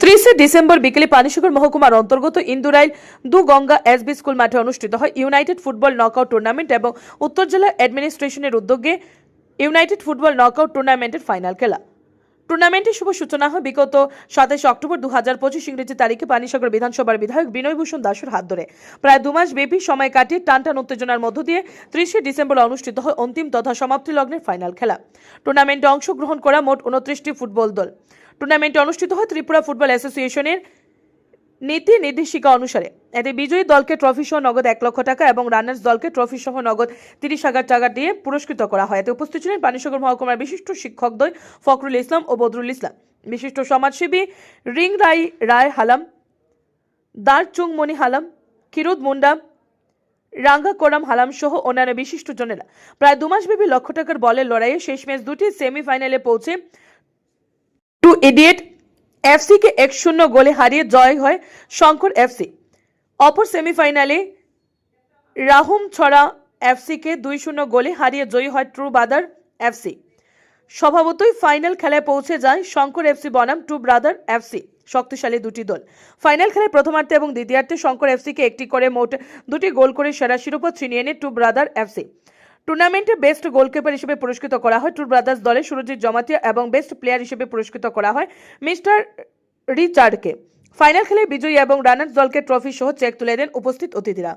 ত্রিশে December বিকেলে পানিসাগর মহকুমার অন্তর্গত ইন্দুরাইল দু গঙ্গা এসবি স্কুল মাঠে অনুষ্ঠিত হয় ইউনাইটেড ফুটবল নকআউট টুর্নামেন্ট এবং উত্তর জেলা অ্যাডমিনিস্ট্রেশনের উদ্যোগে ইউনাইটেড ফুটবল নকআউট টুর্নামেন্টের ফাইনাল খেলা। টুর্নামেন্টের শুভ সূচনা হয় বিগত সাতাশে অক্টোবর দু হাজার পঁচিশ ইংরেজি তারিখে পানিসাগর বিধানসভার বিধায়ক বিনয়ভূষণ দাসের হাত ধরে। প্রায় দুমাস ব্যাপী সময় কাটিয়ে টানটান উত্তেজনার মধ্য দিয়ে ত্রিশে ডিসেম্বর অনুষ্ঠিত হয় অন্তিম তথা সমাপ্তি লগ্নের ফাইনাল খেলা। টুর্নামেন্টে অংশগ্রহণ করা মোট উনত্রিশটি ফুটবল দল। টুর্নামেন্টে অনুষ্ঠিত হয় ত্রিপুরা ফুটবল অ্যাসোসিয়েশনের নীতি নির্দেশিকা অনুসারে। এতে বিজয়ী দলকে ট্রফি সহ নগদ এক লক্ষ টাকা এবং রানার্স দলকে ট্রফি সহ নগদ তিরিশ হাজার টাকা দিয়ে পুরস্কৃত করা হয়। এতে উপস্থিত ছিলেন পানিসাগর মহকুমার বিশিষ্ট শিক্ষকদ্বয় ফখরুল ইসলাম ও বদরুল ইসলাম। বিশিষ্ট সমাজসেবী রিং রাই রায় হালাম দার চুংমণি হালাম, কিরুদ মুন্ডা, রাঙ্গা কোরাম হালাম সহ অন্যান্য বিশিষ্ট জনেরা। প্রায় দুমাসব্যাপী লক্ষ টাকার বলের লড়াইয়ে শেষ ম্যাচ দুটি সেমিফাইনালে পৌঁছে ইডিয়েট এফসিকে এক শূন্য গোলে হারিয়ে জয় হয় শঙ্কর এফসি। অপর সেমিফাইনালে রাহুম ছড়া এফসিকে দুই শূন্য গোলে হারিয়ে জয়ী হয় ট্রু বাদার এফসি। স্বভাবতই ফাইনাল খেলায় পৌঁছে যায় শঙ্কর এফসি বনাম টু ব্রাদার এফসি, শক্তিশালী দুটি দল। ফাইনাল খেলায় প্রথমার্ধে এবং দ্বিতীয়ার্ধে শঙ্কর এফসিকে একটি করে মোট দুটি গোল করে সেরা শিরোপা ছিনিয়ে নেয় টু ব্রাদার এফসি। টুর্নামেন্টে বেস্ট গোলকিপার হিসেবে পুরস্কৃত করা হয়। টু ব্রাদার্স দলে সুরজিৎ জমাতিয়া এবং বেস্ট প্লেয়ার হিসেবে পুরস্কৃত করা হয় মিস্টার রিচার্ডকে। ফাইনাল খেলে বিজয়ী এবং রানার্স দলকে ট্রফি সহ চেক তুলে দেন উপস্থিত অতিথিরা।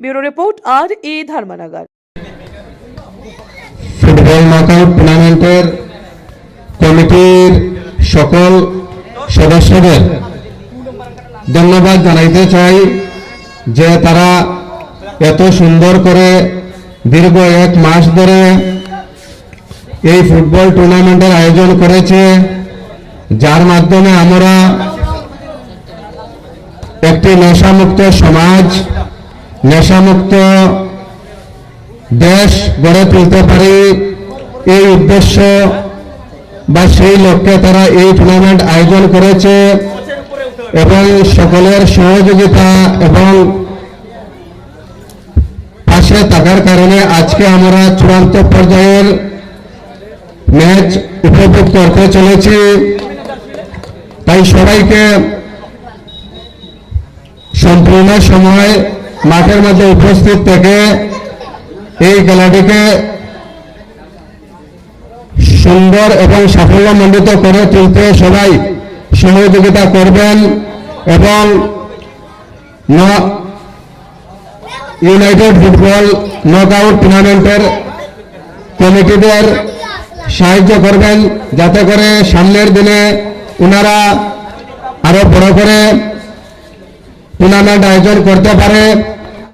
Bureau report, R E Dharmanagar. Football knockout টুর্নামেন্টের কমিটির সকল সদস্যদের ধন্যবাদ জানাইতে চাই যে তারা এত সুন্দর করে দীর্ঘ এক মাস ধরে এই ফুটবল টুর্নামেন্টের আয়োজন করেছে। যার মাধ্যমে আমরা একটি নেশামুক্ত সমাজ, নেশামুক্ত দেশ গড়ে তুলতে পারি। এই উদ্দেশ্য বা সেই লক্ষ্যে তারা এই টুর্নামেন্ট আয়োজন করেছে এবং সকলের সহযোগিতা এবং পাশে থাকার কারণে আজকে আমরা চূড়ান্ত পর্যায়ের ম্যাচ উপভোগ করতে চলেছি। তাই সবাইকে সম্পূর্ণ সময় মাঠের মধ্যে উপস্থিত থেকে এই খেলাটিকে সুন্দর এবং সাফল্যমণ্ডিত করে তুলতে সবাই সহযোগিতা করবেন এবং ইউনাইটেড ফুটবল নকআউট টুর্নামেন্টের কমিটিদের সাহায্য করবেন যাতে করে সামনের দিনে ওনারা আরও বড় করে টুর্নামেন্ট আয়োজন করতে পারে।